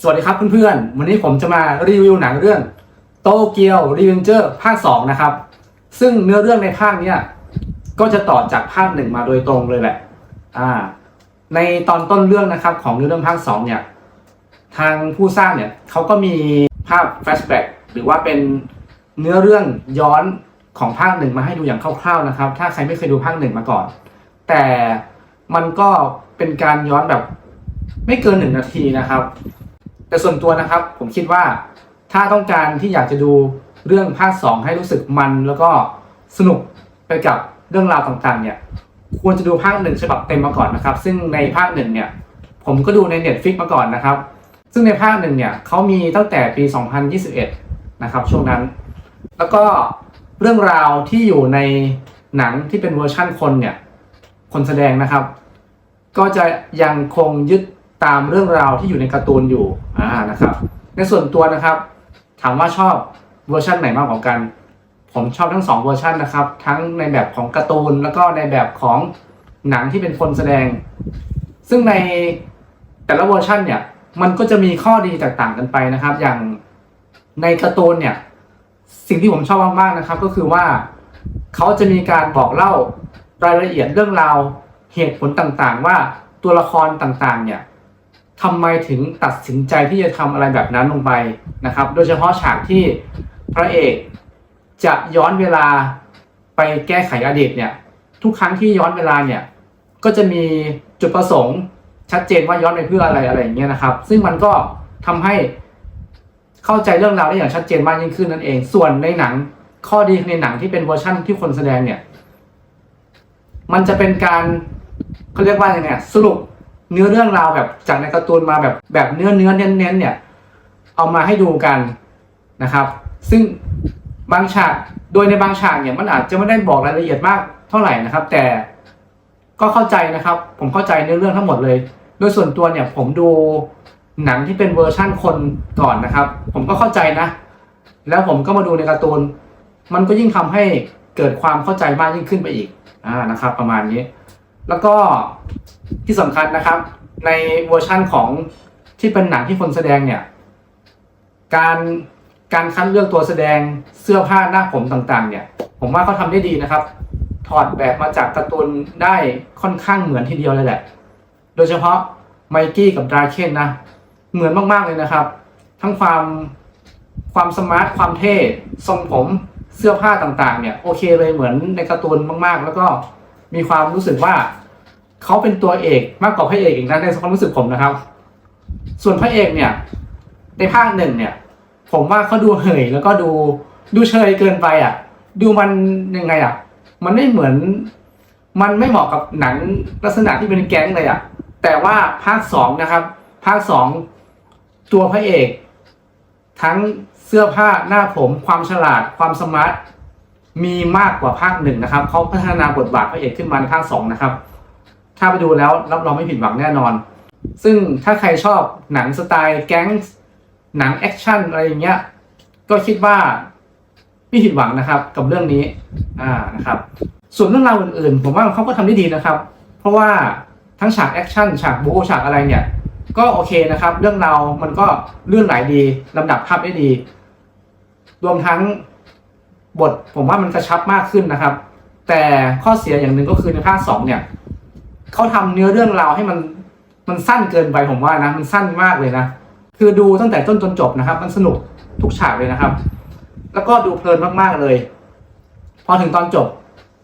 สวัสดีครับเพื่อนๆ วันนี้ผมจะมารีวิวหนังเรื่องโตเกียวรีเวนเจอร์ภาค 2 นะครับ ซึ่งเนื้อเรื่องในภาคเนี้ยก็จะต่อจากภาคหนึ่งมาโดยตรงเลยแหละอ่าในตอนต้นเรื่องนะครับของเนื้อเรื่องภาค 2 เนี่ย ทางผู้สร้างเนี่ยเขาก็มีภาพแฟลชแบ็กหรือว่าเป็นเนื้อเรื่องย้อนของภาคหนึ่งมาให้ดูอย่างคร่าวๆนะครับ ถ้าใครไม่เคยดูภาคหนึ่งมาก่อน แต่มันก็เป็นการย้อนแบบไม่เกินหนึ่งนาทีนะครับ แต่ส่วนตัวนะครับผมคิดว่าถ้าต้องการที่อยากจะดูเรื่องภาค2ให้รู้สึกมันแล้วก็สนุกไปกับเรื่องราวต่างๆ เนี่ยควรจะดูภาคหนึ่งฉบับเต็มมาก่อนนะครับ ซึ่งในภาคหนึ่งเนี่ยผมก็ดูใน Netflix มาก่อนนะครับ ซึ่งในภาคหนึ่งเนี่ยเขามีตั้งแต่ปี 2021 นะครับช่วงนั้น แล้วก็เรื่องราวที่อยู่ในหนังที่เป็นเวอร์ชั่นคนเนี่ยคนแสดงนะครับ ก็จะยังคงยึด ตามเรื่องราวที่อยู่ในการ์ตูนอยู่อ่านะครับ ในส่วนตัวนะครับ ถามว่าชอบเวอร์ชันไหนมากกว่ากัน ผมชอบทั้งสองเวอร์ชันนะครับ ทั้งในแบบของการ์ตูนแล้วก็ในแบบของหนังที่เป็นคนแสดง ซึ่งในแต่ละเวอร์ชันเนี่ยมันก็จะมีข้อดีแตกต่างกันไปนะครับ อย่างในการ์ตูนเนี่ยสิ่งที่ผมชอบมากๆนะครับ ก็คือว่าเขาจะมีการบอกเล่ารายละเอียดเรื่องราวเหตุผลต่างๆ ว่าตัวละครต่างๆ เนี่ย ทำไมถึงตัดสินใจที่จะทำอะไรแบบนั้นลงไปนะครับ โดยเฉพาะฉากที่พระเอกจะย้อนเวลาไปแก้ไขอดีตเนี่ย ทุกครั้งที่ย้อนเวลาเนี่ย ก็จะมีจุดประสงค์ชัดเจนว่าย้อนไปเพื่ออะไรอะไรอย่างเงี้ยนะครับ ซึ่งมันก็ทำให้เข้าใจเรื่องราวได้อย่างชัดเจนมากยิ่งขึ้นนั่นเอง ส่วนในหนังข้อดีในหนังที่เป็นเวอร์ชั่นที่คนแสดงเนี่ย มันจะเป็นการเขาเรียกว่าอยังไงอะสรุป เนื้อเรื่องราวแบบจากในการ์ตูนมาแบบแบบเนื้อเนื้อเน้นเน้นเนี่ย เอามาให้ดูกันนะครับ ซึ่งบางฉากโดยในบางฉากเนี่ยมันอาจจะไม่ได้บอกรายละเอียดมากเท่าไหร่นะครับ แต่ก็เข้าใจนะครับ ผมเข้าใจเนื้อเรื่องทั้งหมดเลย โดยส่วนตัวเนี่ยผมดูหนังที่เป็นเวอร์ชั่นคนก่อนนะครับ ผมก็เข้าใจนะ แล้วผมก็มาดูในการ์ตูน มันก็ยิ่งทำให้เกิดความเข้าใจมากยิ่งขึ้นไปอีกอ่านะครับ ประมาณนี้ แล้วก็ที่สำคัญนะครับ ในเวอร์ชั่นของที่เป็นหนังที่คนแสดงเนี่ย การการคัดเลือกตัวแสดงเสื้อผ้าหน้าผมต่างๆ เนี่ย ผมว่าเขาทำได้ดีนะครับ ถอดแบบมาจากการ์ตูนได้ค่อนข้างเหมือนทีเดียวเลยแหละ โดยเฉพาะไมกี้กับดราเคนนะ เหมือนมากๆเลยนะครับ ทั้งความความสมาร์ทความเท่ทรงผมเสื้อผ้าต่างๆ เนี่ย โอเคเลยเหมือนในการ์ตูนมากๆ แล้วก็ มีความรู้สึกว่าเขาเป็นตัวเอกมากกว่าพระเอกอีกนะในความรู้สึกผมนะครับ ส่วนพระเอกเนี่ย ในภาคหนึ่งเนี่ย ผมว่าเขาดูเหยแล้วก็ดูดูเชยเกินไปอะ ดูมันยังไงอะ มันไม่เหมือน มันไม่เหมาะกับหนังลักษณะที่เป็นแก๊งเลยอะ แต่ว่าภาคสองนะครับ ภาคสองตัวพระเอก ทั้งเสื้อผ้าหน้าผม ความฉลาด ความสมาร์ท มีมากกว่าภาคหนึ่งนะครับเขาพัฒนาบทบาทพระเอกขึ้นมาในภาคสองนะครับ ถ้าไปดูแล้วรับรองไม่ผิดหวังแน่นอน ซึ่งถ้าใครชอบหนังสไตล์แก๊งหนังแอคชั่นอะไรอย่างเงี้ยก็คิดว่าไม่ผิดหวังนะครับ กับเรื่องนี้อ่านะครับ ส่วนเรื่องราวอื่นๆ ผมว่าเขาก็ทำได้ดีนะครับ เพราะว่าทั้งฉากแอคชั่นฉากบู๊ฉากอะไรเนี่ยก็โอเคนะครับ เรื่องราวมันก็เลื่อนไหลดีลำดับภาพได้ดี รวมทั้ง บทผมว่ามันกระชับมากขึ้นนะครับ แต่ข้อเสียอย่างหนึ่งก็คือในภาคสองเนี่ยเขาทำเนื้อเรื่องราวให้มันมันสั้นเกินไปผมว่านะ มันสั้นมากเลยนะคือดูตั้งแต่ต้นจนจบนะครับ มันสนุกทุกฉากเลยนะครับ แล้วก็ดูเพลินมากๆเลย พอถึงตอนจบ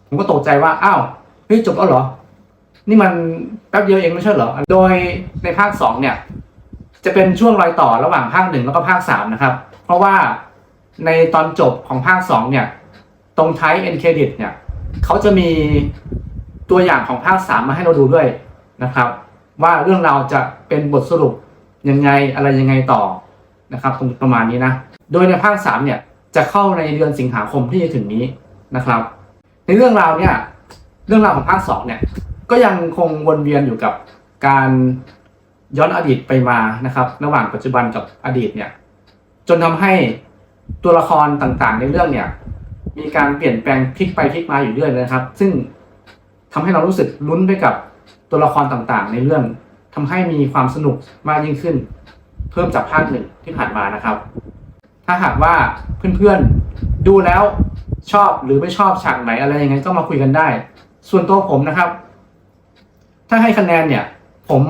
ผมก็ตกใจว่าอ้าวเฮ้ยจบแล้วเหรอ นี่มันแป๊บเดียวเองไม่ใช่เหรอ โดยในภาคสองเนี่ย จะเป็นช่วงรอยต่อระหว่างภาคหนึ่งแล้วก็ภาคสามนะครับ เพราะว่า ในตอนจบของภาคสองเนี่ย ตรงท้ายเอ็นเครดิตเนี่ยเขาจะมีตัวอย่างของภาคสามมาให้เราดูด้วยนะครับ ว่าเรื่องราวจะเป็นบทสรุปยังไงอะไรยังไงต่อนะครับตรงประมาณนี้นะ โดยในภาคสามเนี่ยจะเข้าในเดือนสิงหาคมที่จะถึงนี้นะครับ ในเรื่องราวเนี่ยเรื่องราวของภาคสองเนี่ยก็ยังคงวนเวียนอยู่กับการย้อนอดีตไปมานะครับ ระหว่างปัจจุบันกับอดีตเนี่ยจนทำให้ ตัวละครต่างๆ ในเรื่องเนี่ย มีการเปลี่ยนแปลงพลิกไปพลิกมาอยู่เรื่อยเลยนะครับ ซึ่งทำให้เรารู้สึกลุ้นไปกับตัวละครต่างๆ ในเรื่องทำให้มีความสนุกมากยิ่งขึ้น เพิ่มจากภาคหนึ่งที่ผ่านมานะครับ ถ้าหากว่าเพื่อนๆดูแล้วชอบหรือไม่ชอบฉากไหนอะไรยังไงก็มาคุยกันได้ ส่วนตัวผมนะครับ ถ้าให้คะแนนเนี่ย ผม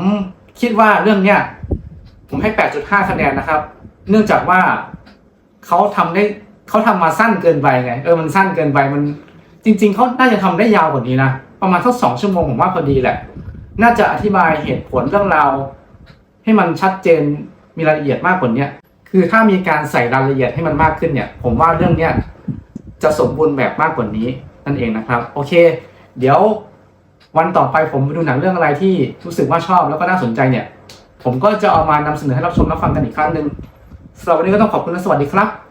คิดว่าเรื่องเนี้ยผมให้ 8.5 คะแนนนะครับ เนื่องจากว่า เขาทำได้เขาทำมาสั้นเกินไปไงเออมันสั้นเกินไปมันจริง ๆเขาน่าจะทำได้ยาวกว่านี้นะประมาณสักสองชั่วโมงผมว่าพอดีแหละ น่าจะอธิบายเหตุผลเรื่องราวให้มันชัดเจนมีรายละเอียดมากกว่านี้คือถ้ามีการใส่รายละเอียดให้มันมากขึ้นเนี่ย ผมว่าเรื่องเนี้ยจะสมบูรณ์แบบมากกว่านี้นั่นเองนะครับ โอเค เดี๋ยววันต่อไปผมไปดูหนังเรื่องอะไรที่รู้สึกว่าชอบแล้วก็น่าสนใจเนี่ย ผมก็จะเอามานำเสนอให้รับชมรับฟังกันอีกครั้งหนึ่ง สำหรับวันนี้ก็ต้องขอบคุณและสวัสดีครับ